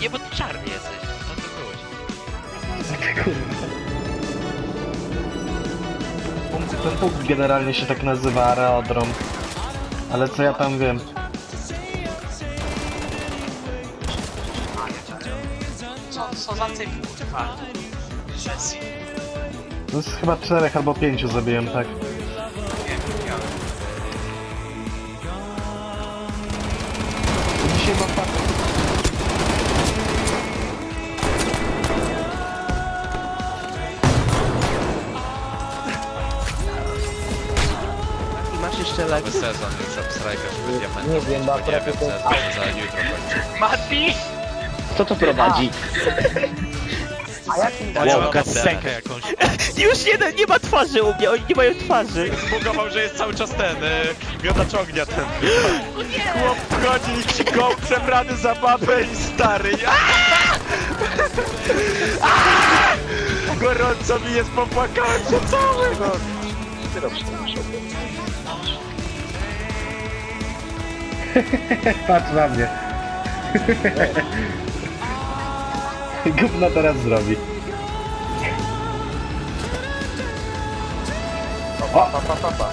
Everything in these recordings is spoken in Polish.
nie, bo ty czarny jesteś. O co. Punkt- Ten punkt generalnie się tak nazywa aerodrom. Ale co ja tam wiem? Co, co za typ, kurwa? Przez... To jest chyba czterech albo pięciu zabiłem, tak. Pakę. I masz jeszcze Nowy sezon już obstrajka, żeby diamenty. nie wiem, bo nie akurat wiem, to- co jest, za jutro kończy. Mati! Kto to prowadzi? A jaki Ja mam Łowka cutscenkę jakąś. Już jeden nie ma twarzy u mnie, oni nie mają twarzy. Zbugował, że jest cały czas ten, y, miotacz ognia ten. Chłop wchodzi i go przebrany za babę i stary. Aaaa! Aaaa! Gorąco mi jest, popłakałem się cały. No. Patrz na mnie. Gówno teraz zrobi. Pa, pa, pa, pa, pa.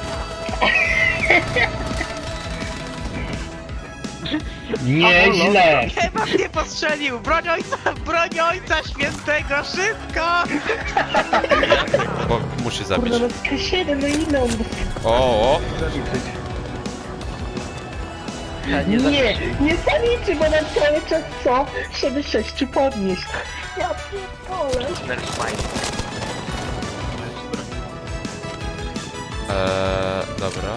Nieźle! Chyba mnie postrzelił! Broń ojca, broń ojca świętego, szybko! Bo musi zabić. Kurde, no K7, no on... O, o. Nie, nie zaliczy, bo nam cały czas co? Żeby sześciu podnieść. Ja pierdolę. Eee, dobra.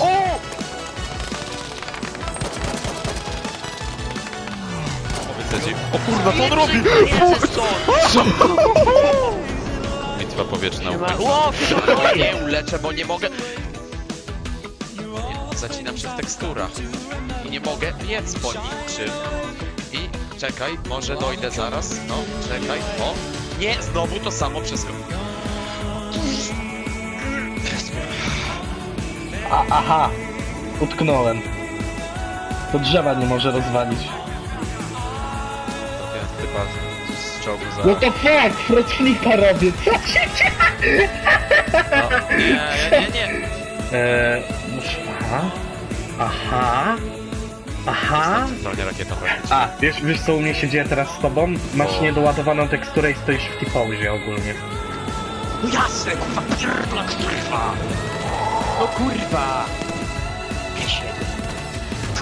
O! O kurwa, co on robi? Bitwa powietrzna ukończona. Ło, kurwa, nie uleczę, bo nie mogę... Nie, Zacinam się w teksturach. I nie mogę biec po niczym. I czekaj, może dojdę zaraz. No, czekaj, o. Nie, znowu to samo wszystko. A, aha! Utknąłem. To drzewa nie może rozwalić. Jest chyba czołgu za... No to fuck! Front flipa robię, co się dzieje? No, nie, nie, nie. Eee, aha. Aha. Aha. Centralnie rakietą robić. A, wiesz, wiesz co u mnie się dzieje teraz z tobą? Masz O. niedoładowaną teksturę i stoisz w T-pauzie ogólnie. No jasne, kurwa, pierdolę, kurwa! No kurwa!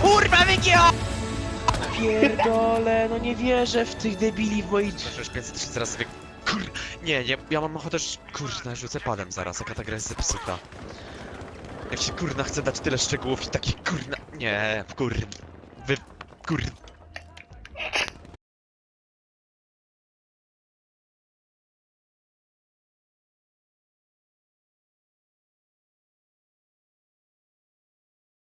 Kurwa, wygio! Pierdolę, no nie wierzę w tych debili w mojej... Już 500 zaraz sobie... Kur... Nie, nie, ja mam ochotę, że... Kurna, rzucę padem zaraz, jaka ta gra jest zepsuta. Jak się kurna chce dać tyle szczegółów i takich kurna... Nie, kur... Wy... Kur...